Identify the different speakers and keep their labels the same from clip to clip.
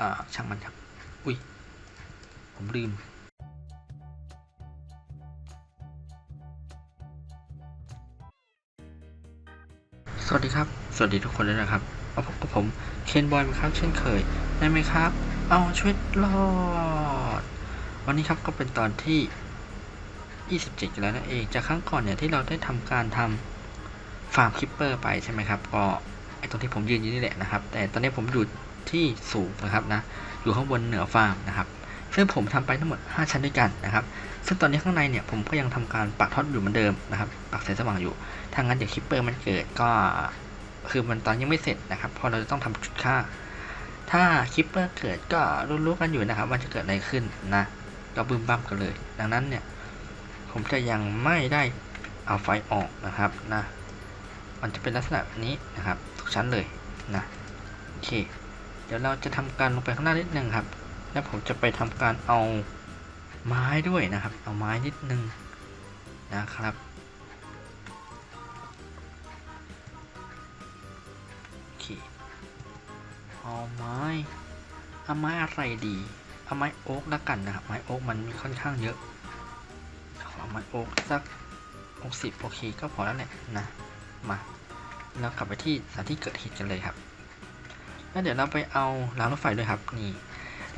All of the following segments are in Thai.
Speaker 1: อ่าช่างมันครับอุ้ยผมลืมสวัสดีครับ สวัสดีทุกคนเลยนะครับมาพบกับผมเคนบอยครับเช่นเคย ได้ไหมครับ เอาชีวิตรอด วันนี้ครับก็เป็นตอนที่ 27แล้วนั่นเอง จากครั้งก่อนเนี่ยที่เราได้ทำการทำฟาร์มคิปเปอร์ไปใช่ไหมครับ ก็ไอตรงที่ผมยืนอยู่นี่แหละนะครับ แต่ตอนนี้ผมอยู่ ที่สูงนะครับนะอยู่ข้างบนเหนือฟาร์มนะครับ ซึ่งผมทำไปทั้งหมด 5 ชั้นด้วยกันนะครับ ซึ่งตอนนี้ข้างในเนี่ยผมก็ยังทำการปักท็อตอยู่เหมือนเดิมนะครับ ปักแสงสว่างอยู่ ถ้างั้นเดี๋ยวคิปเปอร์มันเกิดก็คือมันตอนยังไม่เสร็จนะครับ เพราะเราจะต้องทำจุดค่า ถ้าคิปเปอร์เกิดก็รู้ๆกันอยู่นะครับว่าจะเกิดอะไรขึ้นนะก็บึ้มบั้มกันเลย ดังนั้นเนี่ยผมจะยังไม่ได้เอาไฟออกนะครับนะ มันจะเป็นลักษณะนี้นะครับทุกชั้นเลยนะโอเค เดี๋ยวเราจะทำการลงไปข้างหน้านิดนึงครับ แล้วผมจะไปทำการเอาไม้ด้วยนะครับ เอาไม้นิดนึงนะครับโอเคเอาไม้เอาไม้อะไรดีเอาไม้โอ๊กแล้วกันนะครับ ไม้โอ๊กมันมีค่อนข้างเยอะขอไม้โอ๊กสักหกสิบโอเคก็พอแล้วแหละนะมาเรากลับไปที่สถานที่เกิดเหตุกันเลยครับ แล้วเดี๋ยวเราไปเอารางรถไฟด้วยครับนี่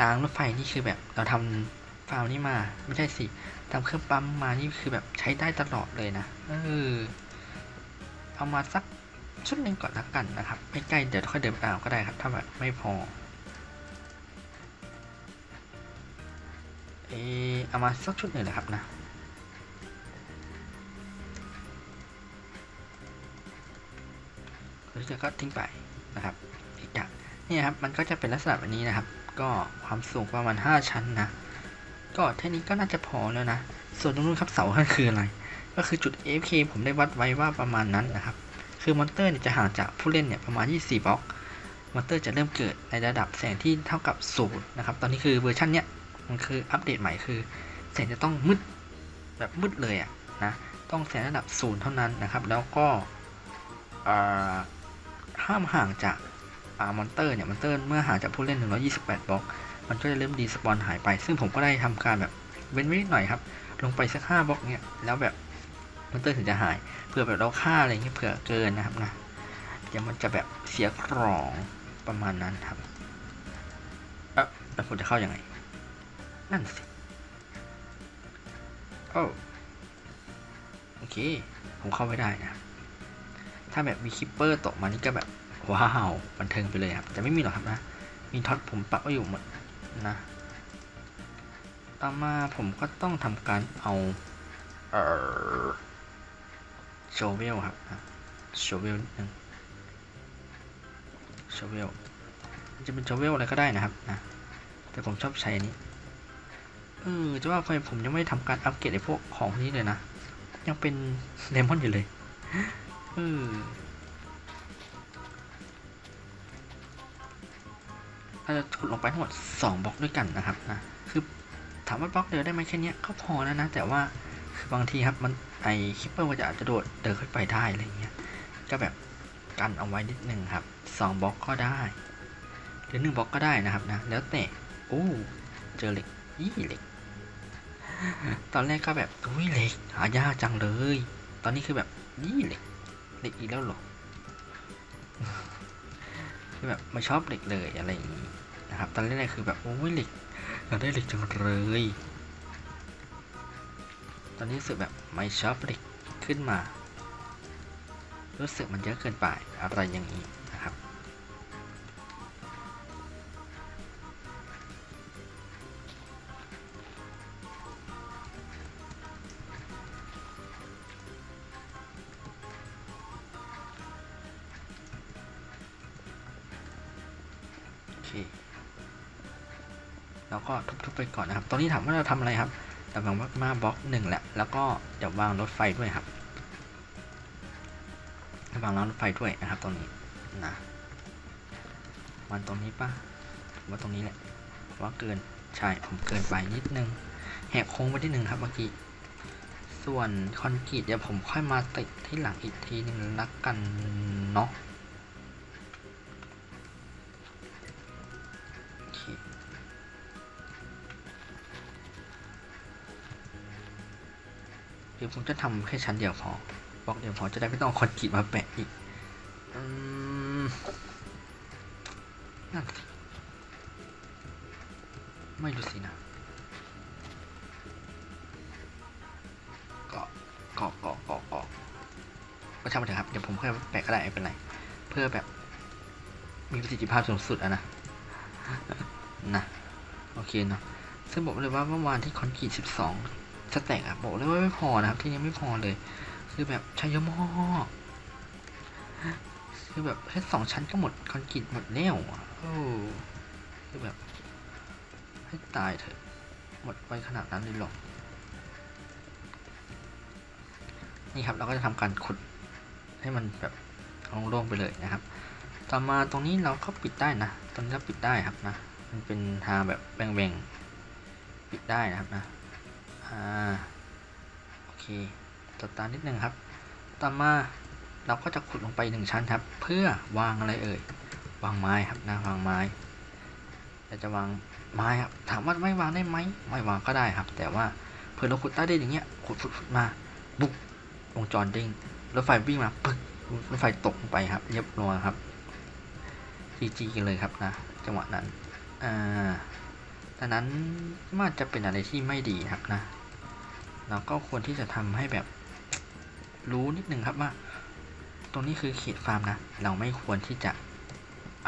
Speaker 1: รางรถไฟนี่คือแบบเราทำฟาร์มนี้มาไม่ใช่สิทำเครื่องปั๊มมานี่คือแบบใช้ได้ตลอดเลยนะเออเอามาสักชุดหนึ่งก่อนละกันนะครับไม่ใกล้เดี๋ยวค่อยเดินไปเอาก็ได้ครับ ถ้าแบบไม่พอเออเอามาสักชุดหนึ่งนะครับนะแล้วจะก็ทิ้งไปนะครับอีกอย่าง เนี่ยครับมันก็จะเป็นลักษณะแบบนี้นะครับ ก็ความสูงประมาณ 5 ชั้นนะ ก็แค่นี้ก็น่าจะพอแล้วนะ ส่วนตรงนู้นครับเสานั่นคืออะไร ก็คือจุด AFK ผมได้วัดไว้ว่าประมาณนั้นนะครับ คือมอนเตอร์เนี่ยจะห่างจากผู้เล่นเนี่ยประมาณ 24บล็อก มอนเตอร์จะเริ่มเกิดในระดับแสงที่เท่ากับศูนย์นะครับ ตอนนี้คือเวอร์ชันเนี้ยมันคืออัปเดตใหม่คือแสงจะต้องมืดแบบมืดเลยอะนะ ต้องแสงระดับศูนย์เท่านั้นนะครับ แล้วก็อ่าห้ามห่างจาก มอนเตอร์เนี่ยมอนเตอร์เมื่อห่างจากผู้เล่น 128 บล็อก มันก็จะเริ่มดีสปอนหายไป ซึ่งผมก็ได้ทำการแบบเว้นไว้นิดหน่อยครับ ลงไปสัก 5 บล็อกเนี่ย แล้วแบบมอนเตอร์ถึงจะหาย เผื่อแบบเราฆ่าอะไรเงี้ยเผื่อเกินนะครับนะเดี๋ยวมันจะแบบเสียของประมาณนั้นครับเอ๊ะแล้วผมจะเข้ายัางไง นั่นสิโอ้โอเค ผมเข้าไม่ได้นะ ถ้าแบบมีคิปเปอร์ตกมานี่ก็แบบ ว้าวบันเทิงไปเลยครับแต่ไม่มีหรอกครับนะ มีท็อตผมปักไว้อยู่หมดนะ ต่อมาผมก็ต้องทำการเอาเออโชเวลครับโชเวลนึงโชเวลจะเป็นโชเวลอะไรก็ได้นะครับนะแต่ผมชอบใช้อันนี้เออจะว่าไปผมยังไม่ทำการอัปเกรดไอ้พวกของนี้เลยนะ ยังเป็นเลมอนอยู่เลยเออ เราจะขุดลงไปทั้งหมด2บล็อกด้วยกันนะครับนะคือถามว่าบล็อกเดียวได้ไหมแค่เนี้ยก็พอแล้วนะ แต่ว่าคือบางทีครับมันไอคิปเปอร์มันจะอาจจะโดดเดินขึ้นไปได้อะไรเงี้ยก็แบบกันเอาไว้นิดนึงครับสองบล็อกก็ได้หรือหนึ่งบล็อกก็ได้นะครับนะแล้วแต่โอ้เจอเหล็กยี่เหล็ก ตอนแรกก็แบบอุ้ยเหล็กหายากจังเลย ตอนนี้คือแบบยี่เหล็กเหล็กอีกแล้วหรอ ที่แบบไม่ชอบเหล็กเลยอะไรอย่างนี้นะครับ ตอนแรกๆคือแบบโอ้ยเหล็กเราได้เหล็กจังเลย ตอนนี้รู้สึกแบบไม่ชอบเหล็กขึ้นมา รู้สึกมันเยอะเกินไปอะไรอย่างนี้ ไปก่อนนะครับ ตอนนี้ถามว่าเราทำอะไรครับเราวางมาบล็อกหนึ่งแหละ แล้วก็เดี๋ยววางรถไฟด้วยครับ วางรางรถไฟด้วยนะครับตรงนี้นะมันตรงนี้ปะว่าตรงนี้แหละ ว่าเกิน ใช่ ผมเกินไปนิดนึง แหกโค้งไปที่หนึ่งครับเมื่อกี้ ส่วนคอนกรีตเดี๋ยวผมค่อยมาติดที่หลังอีกทีหนึ่งละกันเนาะ หรือผมจะทำแค่ชั้นเดียวพอบล็อกเดียวพอจะได้ไม่ต้องคอนกรีตมาแปะอีกอืมนั่นไม่รู้สินะเกาะเกาะเกาะเกาะเกาะก็ช่างมันเถอะครับ เดี๋ยวผมค่อยแปะก็ได้ไม่เป็นไร เพื่อแบบ มีประสิทธิภาพสูงสุดอะนะ นะ โอเคเนาะซึ่งบอกเลยว่าเมื่อวานที่คอนกรีต12 สแต็กอะบอกเลยว่าไม่พอนะครับ ที่นี้ไม่พอเลย คือแบบใช้เยอะมากคือแบบแค่สองชั้นก็หมดคอนกรีตหมดแล้วอะโอ้คือแบบ ให้ตายเถอะ หมดไปขนาดนั้นเลยหรอกนี่ครับเราก็จะทำการขุดให้มันแบบโล่งๆไปเลยนะครับ ต่อมาตรงนี้เราก็ปิดได้นะตรงนี้เราปิดได้ครับนะ มันเป็นทางแบบแบ่งๆปิดได้นะครับนะ อ่าโอเคตดตามนิดนึงครับ ต่อมาเราก็จะขุดลงไปหนึ่งชั้นครับ เพื่อวางอะไรเอ่ยวางไม้ครับนะวางไม้เราจะวางไม้ครับ ถามว่าไม่วางได้ไหมไม่วางก็ได้ครับ แต่ว่าเผื่อเราขุดใต้ดินอย่างเงี้ยขุดขุดขุดมาบุ๊กวงจรเด้งรถไฟวิ่งมาปึ๊กรถไฟตกลงไปครับ เรียบร้อยครับจีจีกันเลยครับนะ จังหวะนั้นอ่าดังนั้นมันจะเป็นอะไรที่ไม่ดีครับนะ เราก็ควรที่จะทำให้แบบรู้นิดนึงครับว่า ตรงนี้คือเขตฟาร์มนะ เราไม่ควรที่จะ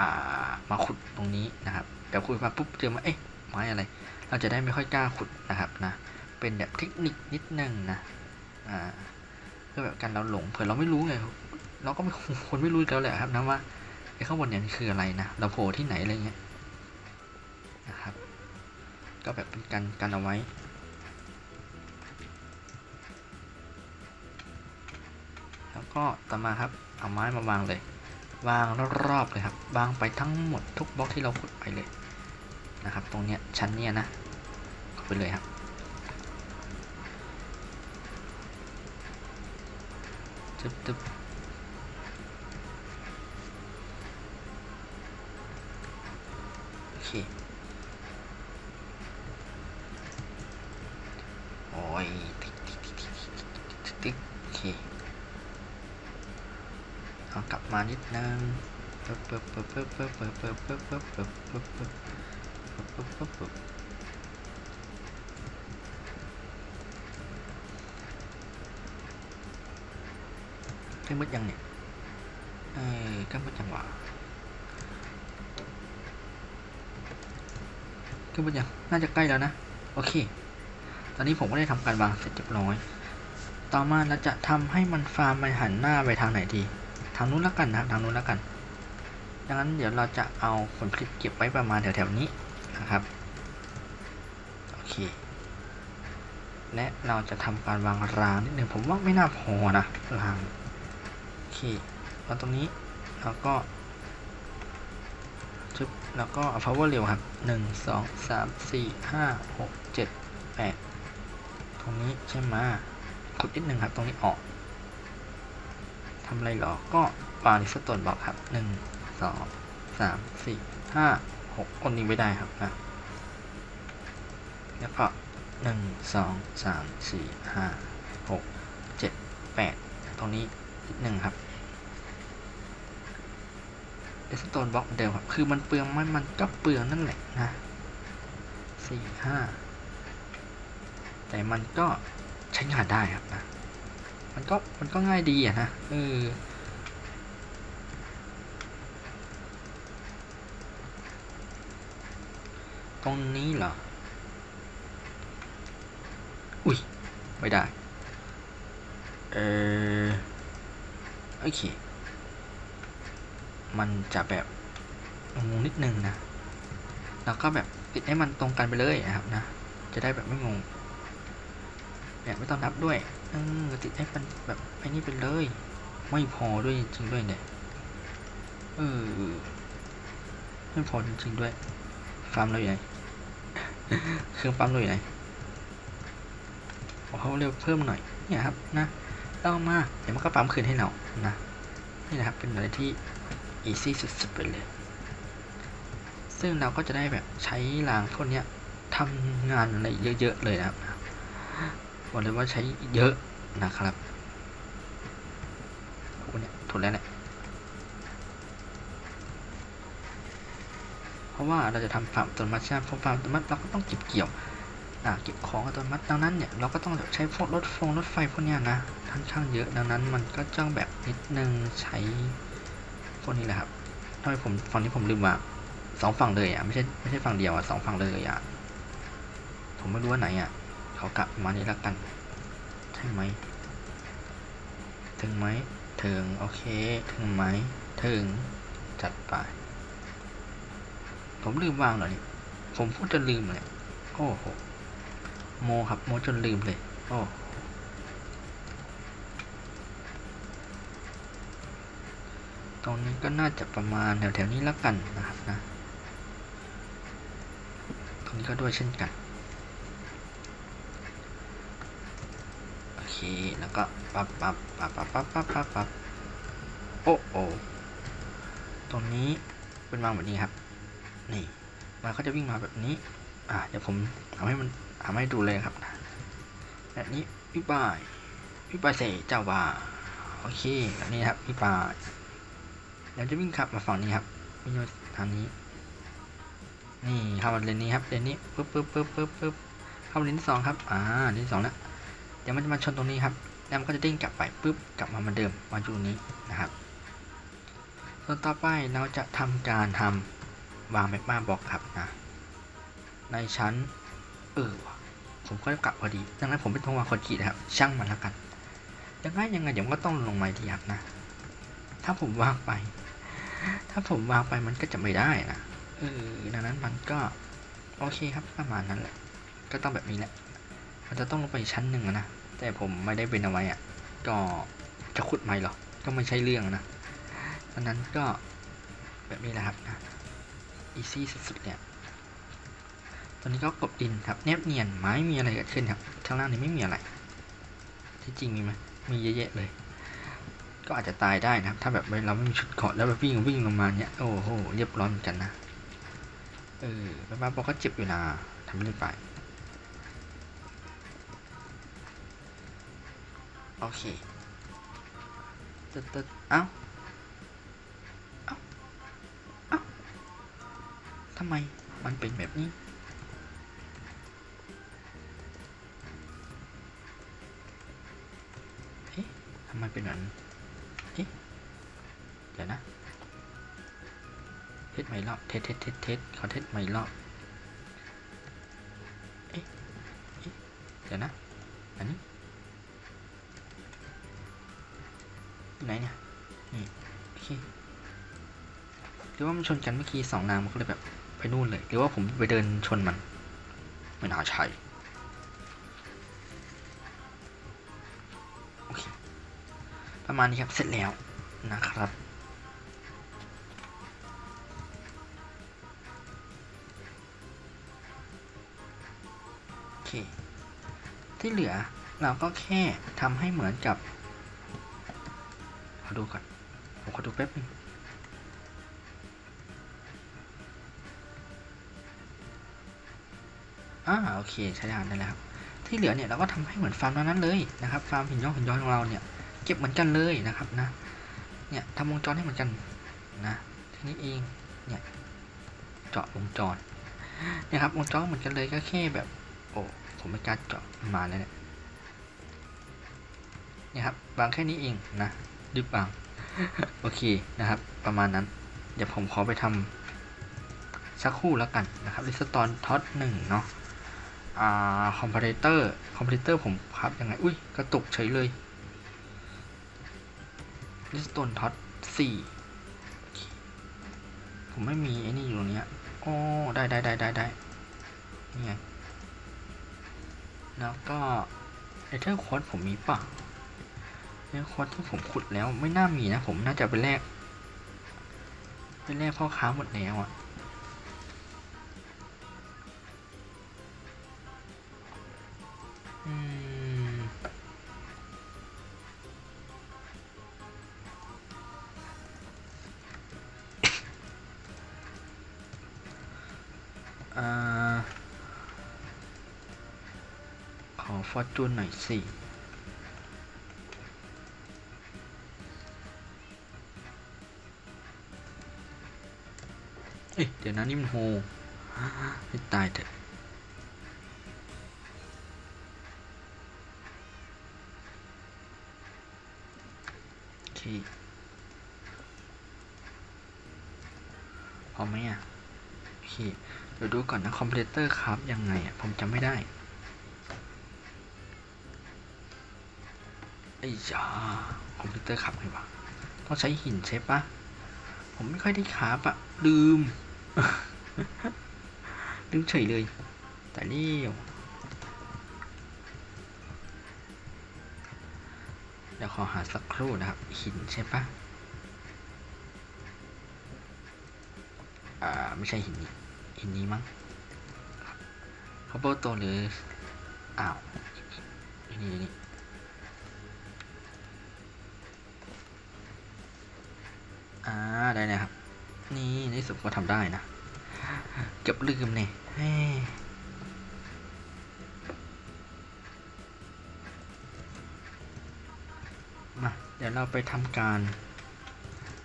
Speaker 1: ามาขุดตรงนี้นะครับเดี๋ยวขุดมาปุ๊บเจอมาเอ๊ะไม้อะไร เราจะได้ไม่ค่อยกล้าขุดนะครับนะ เป็นแบบเทคนิคนิดนึงนะอ่าเพื่อแบบการเราหลงเผื่อเราไม่รู้ไงเราก็ไม่คนไม่รู้แล้วแหละครับนะว่าไอ้ข้างบนเนี่ยคืออะไรนะ เราโผล่ที่ไหนอะไรเงี้ยนะครับ ก็แบบเป็นการกันเอาไว้ ก็ต่อมาครับเอาไม้มาวางเลย วางรอบๆเลยครับ วางไปทั้งหมดทุกบล็อกที่เราขุดไปเลยนะครับ ตรงเนี้ยชั้นเนี้ยนะขุดไปเลยครับตึ๊บตึ๊บโอเคโอ้ยติ๊กติ๊กติ๊กติ๊กติ๊กติ๊กโอเค เอกลับมานิดนึงปึ๊บปึ๊บปึ๊บปึ๊บปึ๊บปึ๊บปึ๊บปึ๊บปึ๊บปึ๊บปึ๊บปึ๊บปึ๊บปึ๊บปึ๊บใกล้มืดยังเนี่ยเออใกล้มืดยังวะใกล้มืดยัง น่าจะใกล้แล้วนะ โอเค ตอนนี้ผมก็ได้ทำการวางเสร็จเรียบร้อย ต่อมาเราจะทำให้มันฟาร์มมันหันหน้าไปทางไหนดี ทางนู้นแล้วกันนะครับทางนู้นแล้วกัน ดังนั้นเดี๋ยวเราจะเอาผลผลิตเก็บไว้ประมาณแถวๆนี้นะครับ โอเค และเราจะทำการวางรางนิดหนึ่งผมว่าไม่น่าพอนะรางโอเคแล้วตรงนี้เราก็ชึบแล้วก็เอา power เร็วครับหนึ่งสองสามสี่ห้าหกเจ็ดแปดตรงนี้ใช่ไหมขุดนิดหนึ่งครับ ตรงนี้ออก ทำอะไรหรอ ก็วางลิสตนบอกครับหนึ่งสองสามสี่ห้าหกคนนี้ไว้ได้ครับนะแล้วก็หนึ่งสองสามสี่ห้าหกเจ็ดแปดตรงนี้หนึ่งครับเอสโตนบล็อกเดิมครับ คือมันเปลืองไหมมันก็เปลืองนั่นแหละนะสี่ห้าแต่มันก็ใช้งานได้ครับนะ มันก็มันก็ง่ายดีอะนะเออตรงนี้เหรอ อุ้ย ไม่ได้ เออโอเค มันจะแบบงงนิดนึงนะ แล้วก็แบบติดให้มันตรงกันไปเลยนะครับนะ จะได้แบบไม่งงเนี่ยไม่ต้องนับด้วย เออติดให้มันแบบไอ้นี่ไปเลย ไม่พอด้วยจริงด้วยเนี่ยเออไม่พอจริงด้วยฟาร์มเราอยู่ไหนเครื่องปั๊มเราอยู่ไหนขอเขาเร็วเพิ่มหน่อยเนี่ยครับนะต้องมาเดี๋ยวมันก็ปั๊มคืนให้เรานะนี่นะครับเป็นอะไรที่อีซี่สุดๆไปเลย ซึ่งเราก็จะได้แบบใช้รางพวกเนี้ยทำงานอะไรเยอะๆเลยนะครับ บอกเลยว่าใช้เยอะนะครับโอ้เนี่ยถูกแล้วเนี่ยเพราะว่าเราจะทำฟาร์มอัตโนมัติใช่ไหมพอฟาร์มอัตโนมัติเราก็ต้องเก็บเกี่ยวอ่าเก็บของอัตโนมัติดังนั้นเนี่ยเราก็ต้องใช้พวกรถฟงรถไฟพวกเนี้ยนะค่อนข้างเยอะดังนั้นมันก็จ้องแบบนิดนึงใช้พวกนี้แหละครับทำไมผมฝั่งนี้ผมลืมว่าสองฝั่งเลยอะไม่ใช่ไม่ใช่ฝั่งเดียวอะสองฝั่งเลยอะผมไม่รู้ว่าไหนอะ เขากลับมานี่แล้วกันใช่ไหมถึงไหมถึงโอเคถึงไหมถึงจัดไป ผมลืมวางเหรอนี่ผมพูดจนลืมเลยโอ้โหโมครับโมจนลืมเลยโอ้ตรงนี้ก็น่าจะประมาณแถวๆนี้แล้วกันนะครับนะตรงนี้ก็ด้วยเช่นกัน โอเค แล้วก็ปั๊บปั๊บปั๊บปั๊บปับปับปับปับโอ้โอตรงนี้เป็นวางแบบนี้ครับ นี่ มันก็จะวิ่งมาแบบนี้ อ่าเดี๋ยวผมทำให้มันทำให้ดูเลยครับ แบบนี้พี่ปายพี่ปายเสเจ้าว่าโอเคแบบนี้ครับพี่ปายเดี๋ยวจะวิ่งขับมาฝั่งนี้ครับวิ่งมาทางนี้ นี่เข้ามาเลนนี้ครับเลนนี้ปึ๊บปึ๊บปึ๊บปึ๊บปึ๊บเข้ามาเลนที่สองครับ อ่าเลนที่สองแล้ว ดี๋ยวมันจะมาชนตรงนี้ครับ แล้วมันก็จะเด้งกลับไปปึ๊บกลับมาเหมือนเดิมมาอยู่ตรงนี้นะครับ ส่วนต่อไปเราจะทำการทำวางแมกมาบล็อกครับนะ ในชั้นเออผมก็กลับพอดีดังนั้นผมไม่ต้องวางคอนกรีตครับ ช่างมันแล้วกันยังไงยังไงเดี๋ยวมันก็ต้องลงมาดีครับนะ ถ้าผมวางไป ถ้าผมวางไปมันก็จะไม่ได้นะเออดังนั้นมันก็โอเคครับประมาณนั้นแหละ ก็ต้องแบบนี้แหละมันจะต้องลงไปชั้นหนึ่งนะ แต่ผมไม่ได้เป็นเอาไว้อะก็จะขุดไหมหรอ ก็ไม่ใช่เรื่องนะดังนั้นก็แบบนี้แหละครับนะอีซี่สุดๆเนี่ยตอนนี้ก็กบดินครับ แนบเนียนไม้มีอะไรเกิดขึ้นครับข้างล่างนี้ไม่มีอะไร ที่จริงมีไหมมีเยอะแยะเลย ก็อาจจะตายได้นะครับ ถ้าแบบเราไม่มีชุดเกาะแล้วแบบวิ่งวิ่งลงมาเนี้ยโอ้โหเรียบร้อยเหมือนกันนะเออบ้าๆพอก็เจ็บอยู่นะทำไม่ได้ไป โอเคตึ๊ดตึ๊ดเอ้าเอ้าเอ้าทำไมมันเป็นแบบนี้ทำไมเป็นแบบนั้เอ๊ะเดี๋ยวนะเทสใหม่รอบเทสเทสเทสเทสขอเทสใหม่รอบเอ๊ะเอ๊ะเดี๋ยวนะอันนี้ ไหนเนี่ยนี่โอเคหรือว่ามันชนกันเมื่อกี้สองนางมันก็เลยแบบไปนู่นเลย หรือว่าผมไปเดินชนมันไม่น่าใช่โอเคประมาณนี้ครับ เสร็จแล้วนะครับโอเคที่เหลือเราก็แค่ทำให้เหมือนกับ ดูก่อน ผมขอดูแป๊บนึงอ่าโอเคใช้งานได้แล้วครับที่เหลือเนี่ยเราก็ทำให้เหมือนฟาร์มนั้นเลยนะครับฟาร์มหินย้อยหินย้อยของเราเนี่ยเก็บเหมือนกันเลยนะครับนะเนี่ยทำวงจรให้เหมือนกันนะทีนี้เองเนี่ยเจาะวงจรนี่ยครับวงจรเหมือนกันเลยก็แค่แบบโอ้ผมไม่กล้าเจาะมาแล้วเนี่ยนี่ครับบางแค่นี้เองนะ ดึบบาโอเคนะครับ ประมาณนั้น เดี๋ยวผมขอไปทำสักคู่แล้วกันนะครับลิสตอนท็อตหนึ่งเนาะอ่าคอมเพลเตอร์คอมเพลเตอร์ผมครับยังไง อุ้ย กระตุกเฉยเลยลิสโตนท็อตสี่ผมไม่มีไอ้นี่อยู่เนี้ยโอ้ได้ได้ได้ได้ได้นี่ไงแล้วก็เอเทอร์ควอตผมมีป่ะ เอเทอร์คอตที่ผมขุดแล้วไม่น่ามีนะผมน่าจะไปแลกไปแลกพ่อค้าหมดแล้วอะอืมอ่าขอฟอร์จูนหน่อยสิ ดี๋ยวนะนี่มันโฮให้ตายเถอะโอเคพอไหมอะโอเคเดี๋ยวดูก่อนนะคอมเพลเตอร์ครับยังไงอะผมจำไม่ได้ไอ้ยาคอมพิวเตอร์ขับไงวะต้องใช้หินใช่ปะผมไม่ค่อยได้ขาปะลืม ลืมเฉยเลยแต่เลี้ยวเดี๋ยวขอหาสักครู่นะครับ หินใช่ปะอ่า ไม่ใช่หินนี้หินนี้มั้งคาร์บอนโตหรือ อ้าว นี่นี่อ่า ได้เลยครับ นี่ในที่สุดก็ทำได้นะ เกือบลืมเนี่ยมาเดี๋ยวเราไปทำการ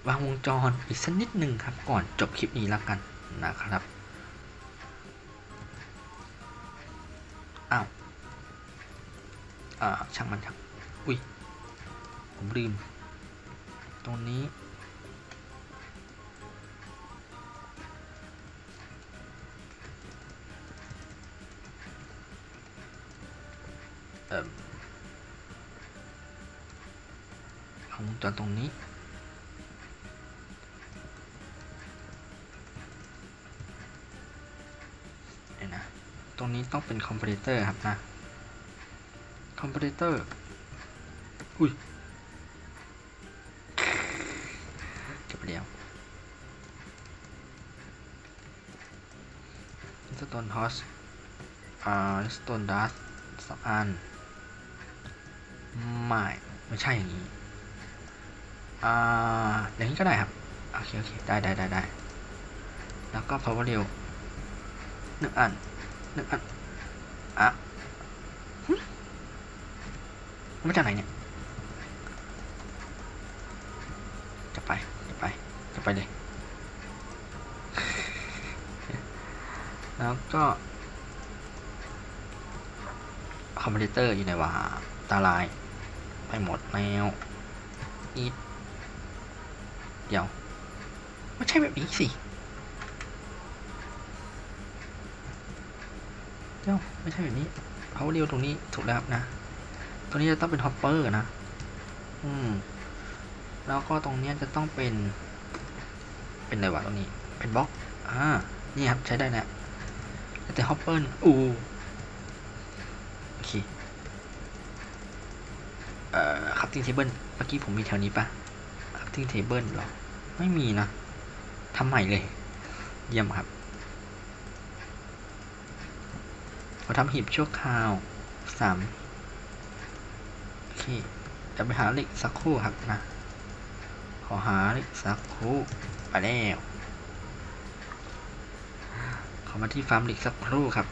Speaker 1: วางวงจรอีกสักนิดหนึ่งครับ ก่อนจบคลิปนี้แล้วกันนะครับ อ้าวอ่าช่างมันครับอุ้ย ผมลืม ตรงนี้ คอมเพลเตอร์ครับนะคอมเพลเตอร์อุ้ยจบแล้วสโตนฮอสอ่าสโตนดัสสองอันไม่ไม่ใช่อย่างนี้อ่าอย่างนี้ก็ได้ครับโอเคโอเคได้ได้ได้ได้แล้วก็ power rail หนึ่งอันหนึ่งอัน อะหึ มาจากไหนเนี่ย จะไป จะไป จะไปเลย แล้วก็คอมพิวเตอร์อยู่ไหนวะตาลาย ไปหมดแล้วอีดเดี๋ยวไม่ใช่แบบนี้สิ เดี๋ยวไม่ใช่แบบนี้เขาเรียวตรงนี้ถูกแล้วนะ ตรงนี้จะต้องเป็นฮอปเปอร์นะ อืม แล้วก็ตรงเนี้ยจะต้องเป็น เป็นอะไรวะตรงนี้ เป็นบล็อก อ่า นี่ครับใช้ได้แล้วแต่ฮอปเปอร์อูโอเค เอ่อคัพติ้งเทเบิลเมื่อกี้ผมมีแถวนี้ปะคัพติ้งเทเบิลหรอ ไม่มีนะทำใหม่เลย เยี่ยมครับขอทำหีบชั่วคราวสามโอ เคจะไปหาเหล็กสักคู่ครับนะ ขอหาเหล็กสักคู่ไปแล้วขอมาที่ฟาร์มเหล็กสักครู่ครับ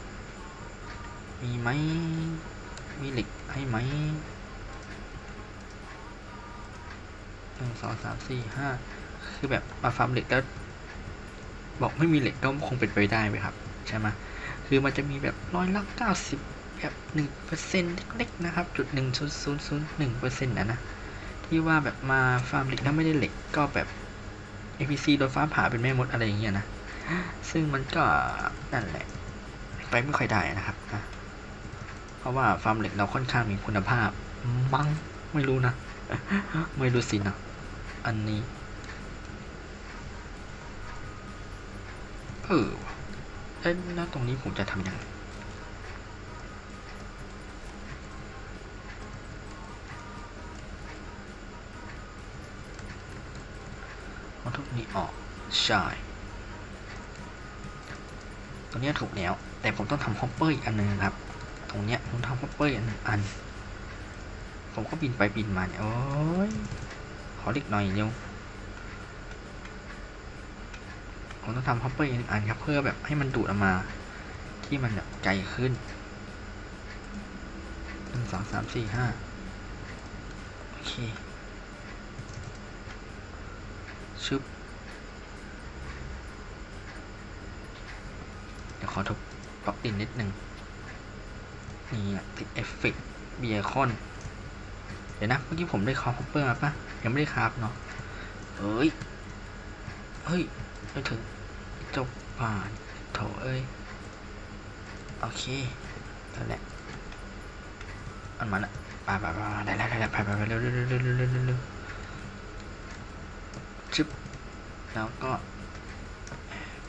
Speaker 1: มีไหมมีเหล็กให้ไหมหนึ่งสองสามสี่ห้าคือแบบมาฟาร์มเหล็กแล้วบอกไม่มีเหล็กก็คงเป็นไปได้ไหมครับ ใช่ไหมคือมันจะมีแบบร้อยละเก้าสิบ แบบหนึ่งเปอร์เซ็นต์เล็กๆนะครับจุดหนึ่งศูนย์ศูนย์ศูนย์หนึ่งเปอร์เซ็นต์นะนะที่ว่าแบบมาฟาร์มเหล็กแล้วไม่ได้เหล็กก็แบบ APC โดนฟ้าผ่าเป็นแม่มดอะไรอย่างเงี้ยนะ ซึ่งมันก็นั่นแหละ ไปไม่ค่อยได้นะครับนะเพราะว่าฟาร์มเหล็กเราค่อนข้างมีคุณภาพ มั้งไม่รู้นะ ไม่รู้สินะอันนี้เออเอ้ยแล้วตรงนี้ผมจะทำยังไง นี้ออกใช่ตรงเนี้ยถูกแล้ว แต่ผมต้องทำฮอปเปอร์อีกอันหนึงครับ ตรงเนี้ยผมทำฮอปเปอร์อีกอัน ผมก็บินไปบินมาเนี่ยโอ้ยขอเล็กหน่อยเร็วผมต้องทำฮอปเปอร์อีกอันครับ เพื่อแบบให้มันดูดออกมา ที่มันแบบไกลขึ้นหนึ่งสองสามสี่ห้าโอเค ดี๋ยวขอทุบปลั๊กอินนิดนึงนี่ติดเอฟเฟกต์เบียคอน เดี๋ยวนะ เมื่อกี้ผมได้คอมพิวเปอร์มาปะยังไม่ได้ครับเนาะเอ้ย เฮ้ยไม่ถึงจบป่านโถเอ้ย โอเคเท่านั้นอันมันอะไปไปไปได้แล้วได้แล้วไปไปไปเร็วเร็วเร็วเร็วเร็วเร็วชิปแล้วก็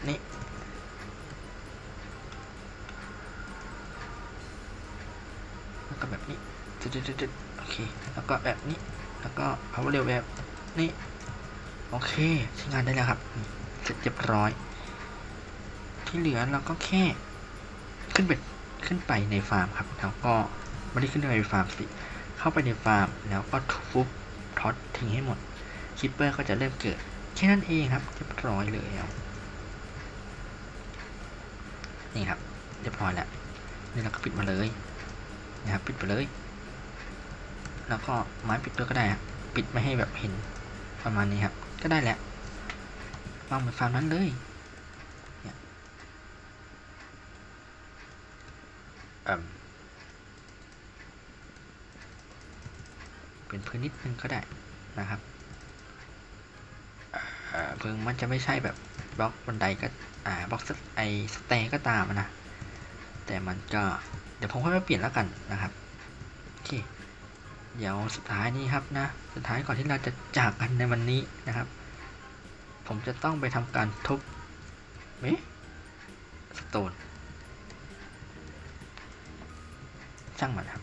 Speaker 1: นี่ ก็แบบนี้จุดจุดจุดจุดโอเค แล้วก็แบบนี้ แล้วก็เอาเร็วแบบนี้ โอเค ใช้งานได้แล้วครับเสร็จเรียบร้อย ที่เหลือเราก็แค่ ขึ้นไปขึ้นไปในฟาร์มครับ แล้วก็ไม่ได้ขึ้นไปในฟาร์มสิ เข้าไปในฟาร์ม แล้วก็ทุบท็อตทิ้งให้หมด คิปเปอร์ก็จะเริ่มเกิด แค่นั้นเองครับ เรียบร้อยเลยแล้วนี่ครับ เรียบร้อยแล้วนี่เราก็ปิดมาเลย นะครับปิดไปเลย แล้วก็ไม้ปิดด้วยก็ได้ครับปิดไม่ให้แบบเห็นประมาณนี้ครับ ก็ได้แล้ววางเหมือนฟาร์มนั้นเลยเนี่ยเป็นพื้นนิดนึงก็ได้นะครับเอ่อเพิ่งมันจะไม่ใช่แบบบล็อกบันไดก็ อ่าบล็อกไอสแตนก็ตามนะ แต่มันก็ ดี๋ยวผมค่อยมาเปลี่ยนแล้วกันนะครับโอเคเดี๋ยวสุดท้ายนี้ครับนะสุดท้ายก่อนที่เราจะจากกันในวันนี้นะครับ ผมจะต้องไปทำการทุบเมสโตนช่างมันครับ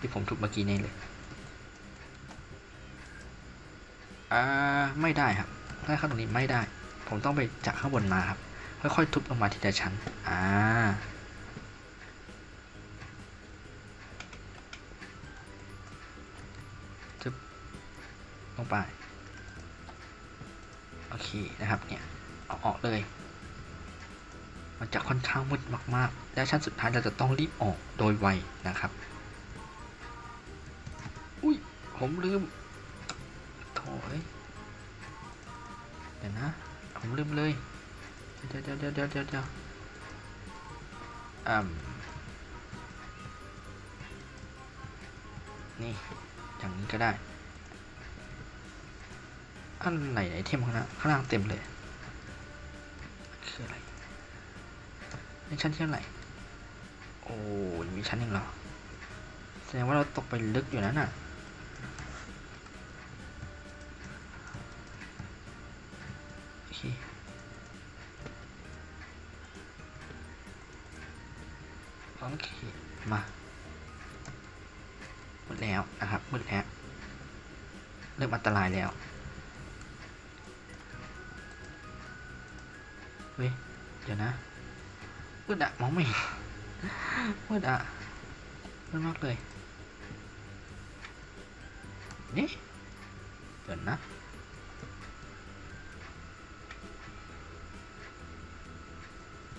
Speaker 1: ที่ผมทุบเมื่อกี้นี่เลยอ่าไม่ได้ครับถ้าเข้าตรงนี้ไม่ได้ ผมต้องไปจากข้างบนมาครับ ค่อยๆทุบลงมาทีละชั้น อ่า ลงไป โอเคนะครับเนี่ยเอาออกเลย มันจะค่อนข้างมืดมากๆ และชั้นสุดท้ายเราจะต้องรีบออกโดยไวนะครับ อุ้ยผมลืมถอยเดี๋ยวนะ ผมลืมเลย เดี๋ยวเดี๋ยวเดี๋ยวเดี๋ยวเดี๋ยวเดี๋ยวอืมนี่ อย่างนี้ก็ได้ อะไรไอเทมข้างล่าข้างล่างเต็มเลยคืออะไรในชั้นที่เท่าไหร่โอ้ยมีชั้นหนึ่งเหรอแสดงว่าเราตกไปลึกอยู่นั้นน่ะโอเคโอเคมาหมดแล้วนะครับหมดแล้วเริ่มอันตรายแล้ว เฮ้ย เดี๋ยวนะมืดอะมองไม่เห็นมืดอะมืดมากเลย นี่เดี๋ยวนะ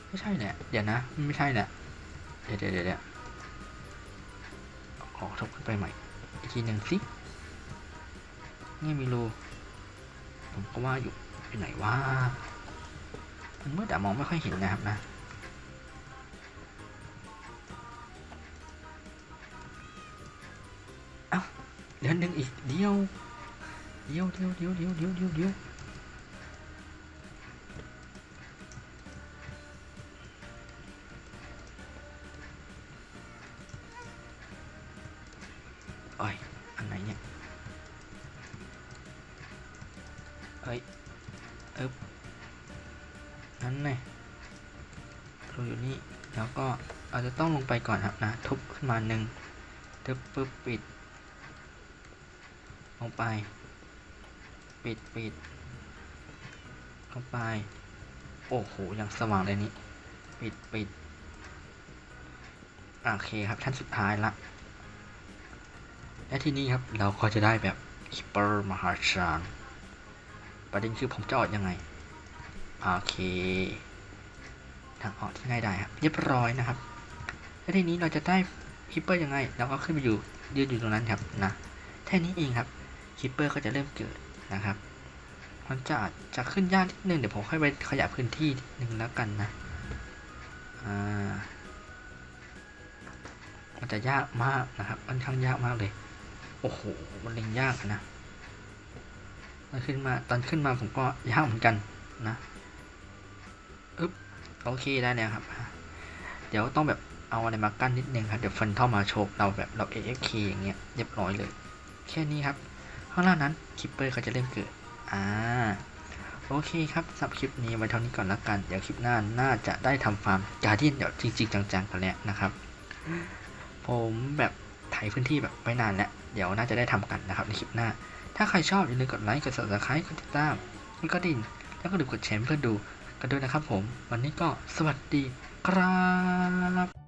Speaker 1: ไม่ใช่แหละเดี๋ยวนะ ไม่ใช่แหละเดี๋ยเดี๋ยวเดี๋ยวเดี๋ยวขอทบขึ้นไปใหม่ อีกทีหนึ่งสินี่มีรูผมก็ว่าอยู่อยู่ไหนวะ มันมืดอะมองไม่ค่อยเห็นนะครับนะเอ้าเดี๋ยวหนึ่งอีกเดียวเดียวเดียวเดียวเดียวเดียวเดียว รูอยู่นี่ แล้วก็เราจะต้องลงไปก่อนครับนะ ทุบขึ้นมาหนึ่งทึบปึ๊บปิด ลงไป ปิดปิดเข้าไป โอ้โห ยังสว่างเลยนี่ปิดปิดโอเคครับ ชั้นสุดท้ายละ และที่นี่ครับ เราก็จะได้แบบคิปเปอร์มหาชานประเด็นคือผมจะออกยังไง โอเคางออกที่ง่ายได้ครับเรียบร้อยนะครับและทีนี้เราจะได้คิปเปอร์ยังไงเราก็ขึ้นไปอยู่ยืนอยู่ตรงนั้นครับนะแค่นี้เองครับคิปเปอร์ก็จะเริ่มเกิดนะครับมันจะจะขึ้นยากนิดนึงเดี๋ยวผมค่อยไปขยับพื้นที่นิดนึงแล้วกันนะอ่ามันจะยากมากนะครับค่อนข้างยากมากเลยโอ้โหมันเล็งยากนะตอนขึ้นมาตอนขึ้นมาผมก็ยากเหมือนกันนะ โอเคได้แล้วครับ เดี๋ยวต้องแบบเอาอะไรมากั้นนิดนึงครับ เดี๋ยวฟันเข้ามาโชกเราแบบเรา AFK อย่างเงี้ยเรียบร้อยเลย แค่นี้ครับข้างล่างนั้นคิปเปอร์เขาจะเริ่มเกิด อ่า โอเคครับสำหรับคลิปนี้ไว้เท่านี้ก่อนละกัน เดี๋ยวคลิปหน้าน่าจะได้ทำฟาร์มการเดียนเดี๋ยวจริง ๆ จังๆกันแล้วนะครับ ผมแบบถ่ายพื้นที่แบบไว้นานแล้ว เดี๋ยวน่าจะได้ทำกันนะครับในคลิปหน้า ถ้าใครชอบอย่าลืมกดไลค์ กด subscribe กดติดตามแล้วก็ดิ่ง แล้วก็ดูกดแชร์เพื่อดู กันด้วยนะครับผม วันนี้ก็สวัสดีครับ